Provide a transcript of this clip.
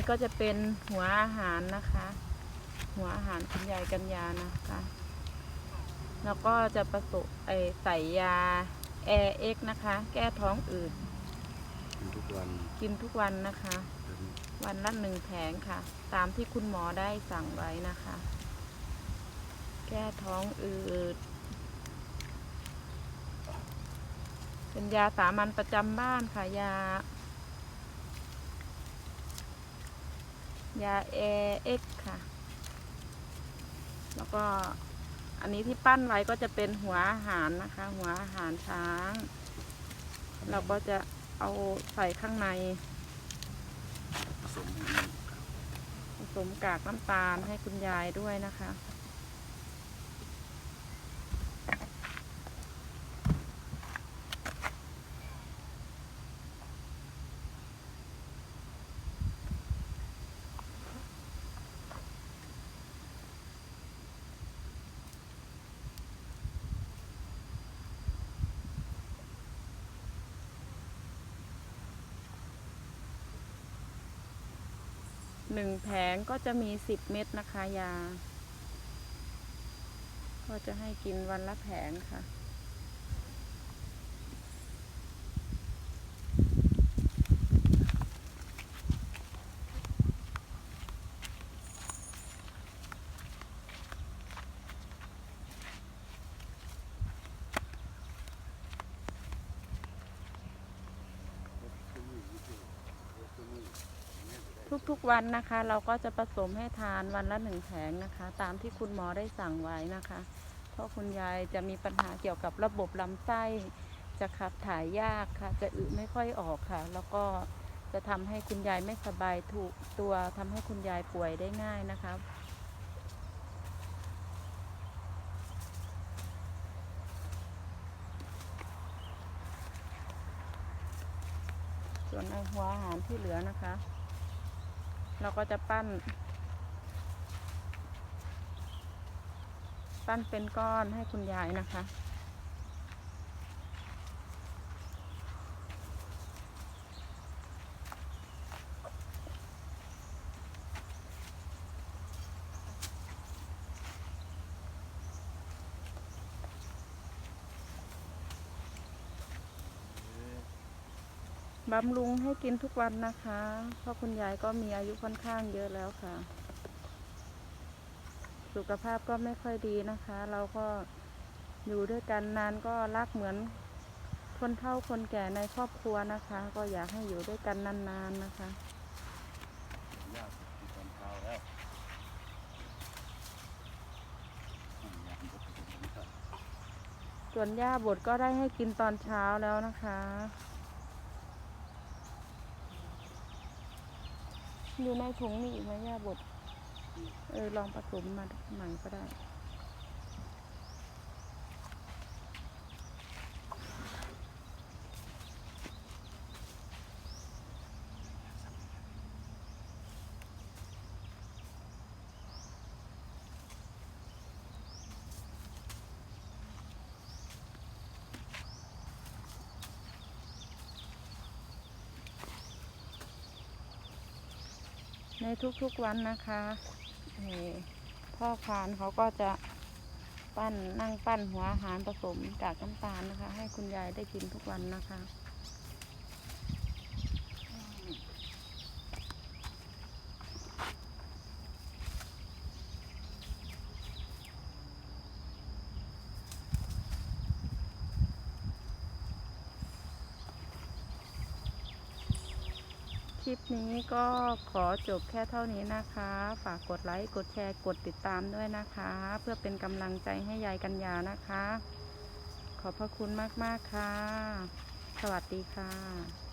นี้ก็จะเป็นหัวอาหารนะคะ หัวอาหารคุณยายกัญญานะคะ แล้วก็จะผสมไอใส่ยาแอเอ็กนะคะ แก้ท้องอืดกินทุกวันกินทุกวันนะคะเป็นวันละหนึ่งแผงค่ะ ตามที่คุณหมอได้สั่งไว้นะคะ แก้ท้องอืดเป็นยาสามัญประจำบ้านค่ะยา ยาเอเอ็กค่ะ แล้วก็อันนี้ที่ปั้นไว้ก็จะเป็นหัวอาหารนะคะ หัวอาหารช้าง เราก็จะเอาใส่ข้างในผสมให้มันผสมกากน้ำตาลให้คุณยายด้วยนะคะ หนึ่งแผงก็จะมีสิบเม็ดนะคะยา ก็จะให้กินวันละแผงค่ะ ทุกๆวันนะคะ เราก็จะผสมให้ทานวันละหนึ่งแผงนะคะ ตามที่คุณหมอได้สั่งไว้นะคะ เพราะคุณยายจะมีปัญหาเกี่ยวกับระบบลำไส้ จะขับถ่ายยากค่ะ จะอึไม่ค่อยออกค่ะ แล้วก็จะทำให้คุณยายไม่สบายถูกตัวทำให้คุณยายป่วยได้ง่ายนะคะส่วนหัวอาหารที่เหลือนะคะ เราก็จะปั้น ปั้นเป็นก้อนให้คุณยายนะคะ บำรุงให้กินทุกวันนะคะ เพราะคุณยายก็มีอายุค่อนข้างเยอะแล้วค่ะ สุขภาพก็ไม่ค่อยดีนะคะ เราก็อยู่ด้วยกันนานก็รักเหมือนคนเฒ่าคนแก่ในครอบครัวนะคะ ก็อยากให้อยู่ด้วยกันนานๆนะคะยากที่ตอนเช้าแล้วนอย่างนี้ครับส่วนย่าบดก็ได้ให้กินตอนเช้าแล้วนะคะ อยู่ในถุงมีอีกไหมย่าบด เออลองผสมมาใหม่ก็ได้ ในทุกๆวันนะคะพ่อคานเขาก็จะปั้นนั่งปั้นหัวอาหารผสมกากน้ำตาลนะคะ ให้คุณยายได้กินทุกวันนะคะ ลิปนี้ก็ขอจบแค่เท่านี้นะคะ ฝากกดไลค์กดแชร์กดติดตามด้วยนะคะ เพื่อเป็นกำลังใจให้ยายกัญญานะคะ ขอบพระคุณมาก ๆ ค่ะ สวัสดีค่ะ